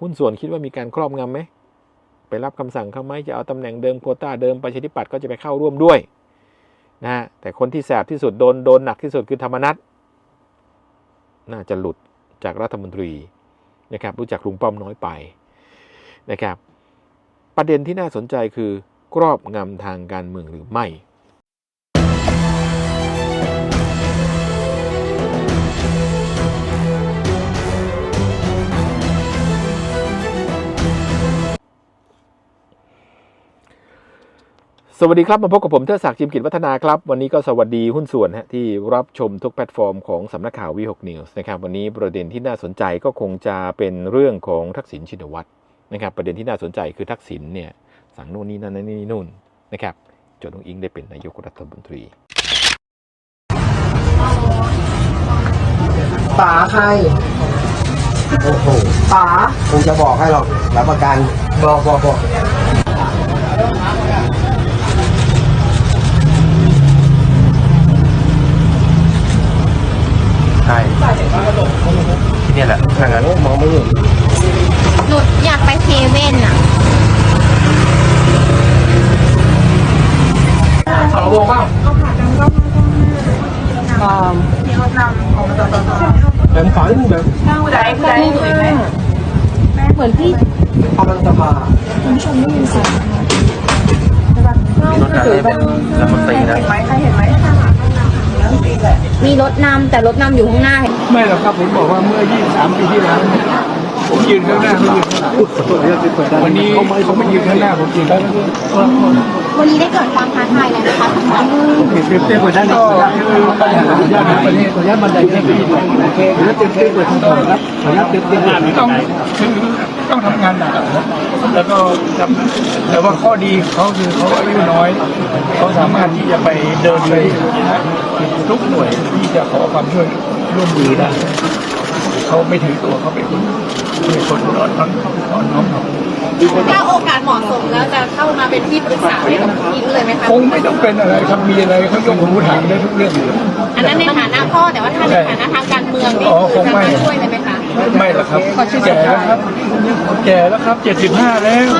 หุ้นส่วนคิดว่ามีการครอบงำไหมไปรับคำสั่งเขาไหมจะเอาตำแหน่งเดิมโควต้าเดิมประชาธิปัตย์ก็จะไปเข้าร่วมด้วยนะฮะแต่คนที่แสบที่สุดโดนโดนหนักที่สุดคือธรรมนัตน่าจะหลุดจากรัฐมนตรีนะครับรู้จักลุงป้อมน้อยไปนะครับ ประเด็นที่น่าสนใจคือกรอบงำทางการเมืองหรือไม่ สวัสดีครับ มาพบกับผมเทดศักดิ์จิมกิจวัฒนาครับ วันนี้ก็สวัสดีหุ้นส่วนฮะที่รับชมทุกแพลตฟอร์มของสำนักข่าววีหกนิวส์นะครับวันนี้ประเด็นที่น่าสนใจก็คงจะเป็นเรื่องของทักษิณชินวัตรนะครับประเด็นที่น่าสนใจคือทักษิณเนี่ยสั่งโน่นนี่นั่นนี่นู่นนะครับจนองอิงได้เป็นนายกรัฐมนตรีป๋าใครโอ้โหป๋าคงจะบอกให้หรอกรับประกันบอกบอกบอก ใช่ที่นี่แหละทางนั้นมองไม่เห็นหนูอยากไปเซเว่นอะขอบอกบ้างแบบขวานิดนึงแบบเหมือนพี่กำลังจะมารถอะไรเป็นรัฐมนตรีนะมี รถนำแต่รถนำอยู่ข้างหน้า ไม่หรอกครับผมบอกว่าเมื่อ 23 ปีที่แล้วเนี่ยผมยืนข้างหน้าเขายืนข้างหลังวันนี้เขาไม่เขาไม่ยืนข้างหน้าผมยืนข้างหลังวันนี้ได้เกิดความท้าทายอะไรนะคะเปรียบเทียบกับด้านก็คือปัญหาญาติประเทศขออนุญาตบรรยายให้ดีโอเคแล้วเตรียมเตรียมตัวทำต่อครับขออนุญาตเตรียมเตรียมต้องคือ ต้องทำงานหนักนะแล้วก็ทำแต่ว่าข้อดีเขาคือเขาอายุน้อยเขาสามารถที่จะไปเดินไปทุกหน่วยที่จะขอความช่วยร่วมมือได้เขาไม่ถือตัวเขาเป็นคนเป็นคนอ่อนน้อมอ่อนน้อมถ้าโอกาสเหมาะสมแล้วจะเข้ามาเป็นที่ปรึกษาให้กับคุณอิงเลยไหมคะคงไม่ต้องเป็นอะไรครับมีอะไรเขายกหูถามได้ทุกเรื่องอยู่แล้วอันนั้นในฐานะพ่อแต่ว่าถ้าในฐานะทางการเมืองนี่อ๋อคงไม่จะาช่วยเลยไหมคะ ไม่หรอกครับ แก่แล้วครับ แก่แล้วครับเจ็ดสิบห้าแล้ว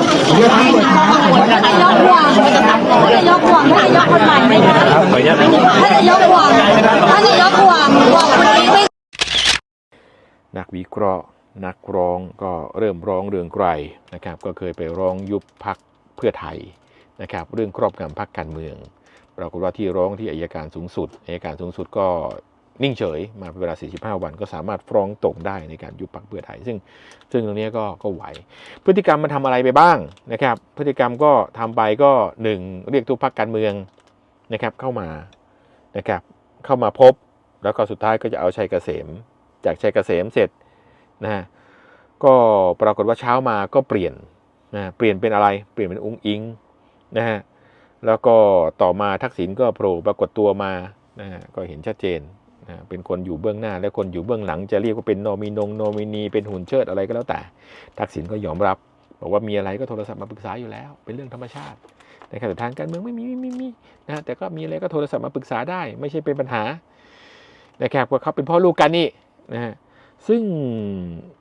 นายกห่วงท่านนายกห่วงท่านนายกคนใหม่ไหมคะท่านนายกห่วงท่านนายกห่วงห่วงคนนี้ไม่นักวิเคราะห์นักร้องก็เริ่มร้องเรื่องไกลนะครับ ก็เคยไปร้องยุบพักเพื่อไทยนะครับ เรื่องครอบงำพักการเมืองปรากฏว่าที่ร้องที่อายการสูงสุดอายการสูงสุดก็ นิ่งเฉยมาเป็นเวลา 45 วันก็สามารถฟ้องตรงได้ในการยุบพักเพื่อไทย ซึ่งซึ่งตรงนี้ก็ก็ไหว พฤติกรรมมันทำอะไรไปบ้างนะครับ พฤติกรรมก็ทำไปก็หนึ่งเรียกทุกพักการเมืองนะครับเข้ามานะครับเข้ามาพบแล้วก็สุดท้ายก็จะเอาชัยเกษม จากชัยเกษมเสร็จนะฮะก็ปรากฏว่าเช้ามาก็เปลี่ยนนะเปลี่ยนเป็นอะไรเปลี่ยนเป็นอุ้งอิงนะฮะแล้วก็ต่อมาทักษิณก็โผล่ปรากฏตัวมานะฮะก็เห็นชัดเจน เป็นคนอยู่เบื้องหน้า และคนอยู่เบื้องหลัง จะเรียกว่าเป็นโนมินงโนมินีเป็นหุ่นเชิดอะไรก็แล้วแต่ ทักษิณก็ยอมรับ บอกว่ามีอะไรก็โทรศัพท์มาปรึกษาอยู่แล้ว เป็นเรื่องธรรมชาตินะครับแต่ทางการเมืองไม่มีไม่มีไม่มีนะฮะแต่ก็มีอะไรก็โทรศัพท์มาปรึกษาได้ ไม่ใช่เป็นปัญหานะครับว่าเขาเป็นพ่อลูกกันนี่นะฮะซึ่ง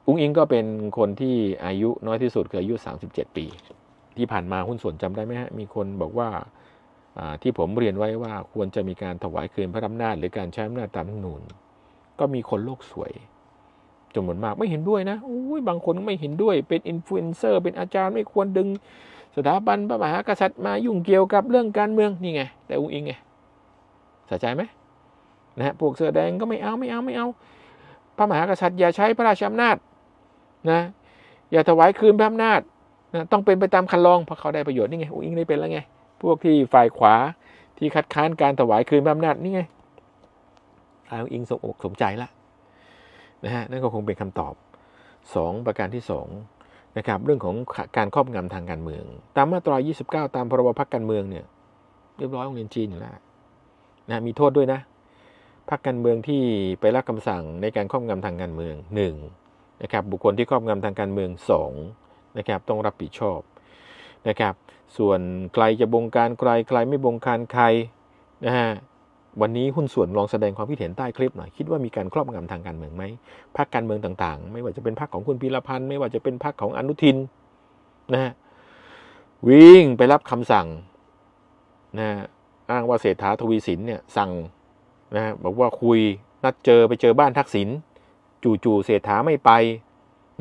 อุ้งอิงก็เป็นคนที่อายุน้อยที่สุดคืออายุ 37 ปี ที่ผ่านมาหุ้นส่วนจำได้ไหมฮะมีคนบอกว่า ที่ผมเรียนไว้ว่าควรจะมีการถวายคืนพระอำนาจหรือการใช้อำนาจตามนูญก็มีคนโลกสวยจำนวนมากไม่เห็นด้วยนะอุ้ยบางคนไม่เห็นด้วย เป็นอินฟลูเอนเซอร์ เป็นอาจารย์ไม่ควรดึง สถาบันพระมหากษัตริย์มายุ่งเกี่ยวกับเรื่องการเมืองนี่ไง แต่อุ้งอิงไงสะใจไหมนะฮะพวกเสื้อแดงก็ไม่เอาไม่เอาไม่เอา พระมหากษัตริย์อย่าใช้พระราชอำนาจนะอย่าถวายคืนพระอำนาจนะต้องเป็นไปตามคันลองเพราะเขาได้ประโยชน์นี่ไงอุ้งอิงได้เป็นแล้วไง พวกที่ฝ่ายขวาที่คัดค้านการถวายคืนอำนาจนี่ไงอางอิงสมอกสมใจละนะฮะนั่นก็คงเป็นคำตอบสองประการที่สองนะครับเรื่องของการครอบงำทางการเมือง ตามมาตรา 29 ตามพรบพักการเมืองเนี่ยเรียบร้อยโรงเรียนจีนอยู่แล้วนะมีโทษด้วยนะพรรคการเมืองที่ไปรับคำสั่งในการครอบงำทางการเมือง1นะครับบุคคลที่ครอบงำทางการเมือง2นะครับต้องรับผิดชอบนะครับ ส่วนใครจะบงการใครใครไม่บงการใครนะฮะวันนี้หุ้นส่วนลองแสดงความคิดเห็นใต้คลิปหน่อยคิดว่ามีการครอบงำทางการเมืองไหมพรรคการเมืองต่างๆ ไม่ว่าจะเป็นพรรคของคุณพีรพันธ์ไม่ว่าจะเป็นพรรคของอนุทินนะฮะวิ่งไปรับคำสั่งนะฮะอ้างว่าเศรษฐาทวีสินเนี่ยสั่งนะฮะบอกว่าคุยนัดเจอไปเจอบ้านทักษิณจู่ๆเศรษฐาไม่ไป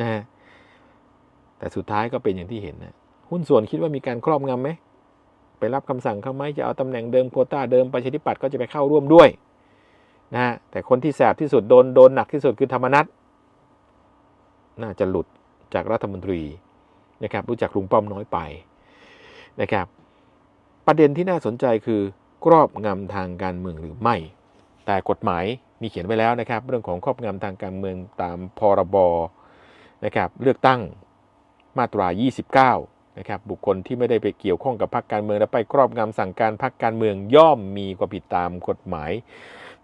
นะฮะแต่สุดท้ายก็เป็นอย่างที่เห็นนะ หุ้นส่วนคิดว่ามีการครอบงำไหมไปรับคำสั่งเขาไหมจะเอาตำแหน่งเดิมโคต้าเดิมประชาธิปัตย์ก็จะไปเข้าร่วมด้วยนะฮะแต่คนที่แสบที่สุดโดนโดนหนักที่สุดคือธรรมนัตน่าจะหลุดจากรัฐมนตรีนะครับรู้จักลุงป้อมน้อยไปนะครับ ประเด็นที่น่าสนใจคือกรอบงำทางการเมืองหรือไม่ แต่กฎหมายมีเขียนไว้แล้วนะครับ เรื่องของครอบงำทางการเมืองตามพรบนะครับเลือกตั้งมาตรา 29 นะครับบุคคลที่ไม่ได้ไปเกี่ยวข้องกับพรรคการเมือง และไปครอบงำสั่งการพรรคการเมืองย่อมมีความผิดตามกฎหมาย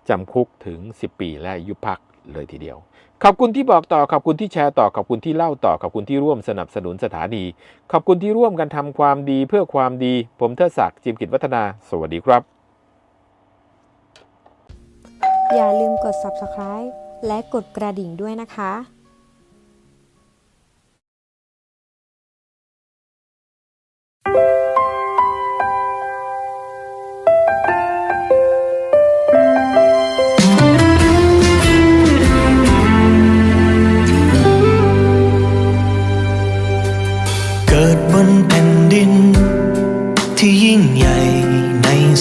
จำคุกถึง 10 ปี และยุบพักเลยทีเดียว ขอบคุณที่บอกต่อขอบคุณที่แชร์ต่อขอบคุณที่เล่าต่อขอบคุณที่ร่วมสนับสนุนสถานี ขอบคุณที่ร่วมกันทำความดีเพื่อความดี ผมเทิดศักดิ์จิมกิจวัฒนา สวัสดีครับ อย่าลืมกด subscribe และกดกระดิ่งด้วยนะคะ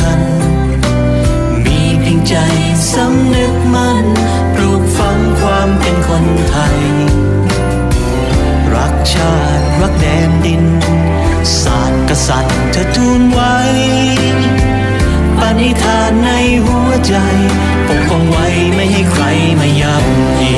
ัญ ไทย รักชาติรักแดนดิน ศาสตร์กษัตริย์เธอทูลไว้ ปณิธานในหัวใจ ปกป้องไว้ไม่ให้ใครมาย่ำยี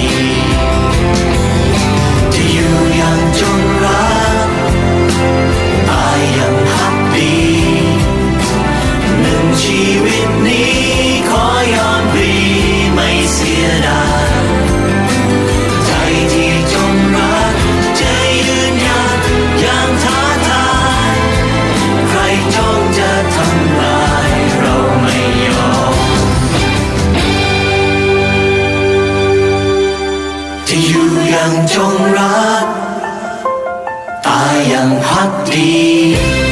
I'm happy.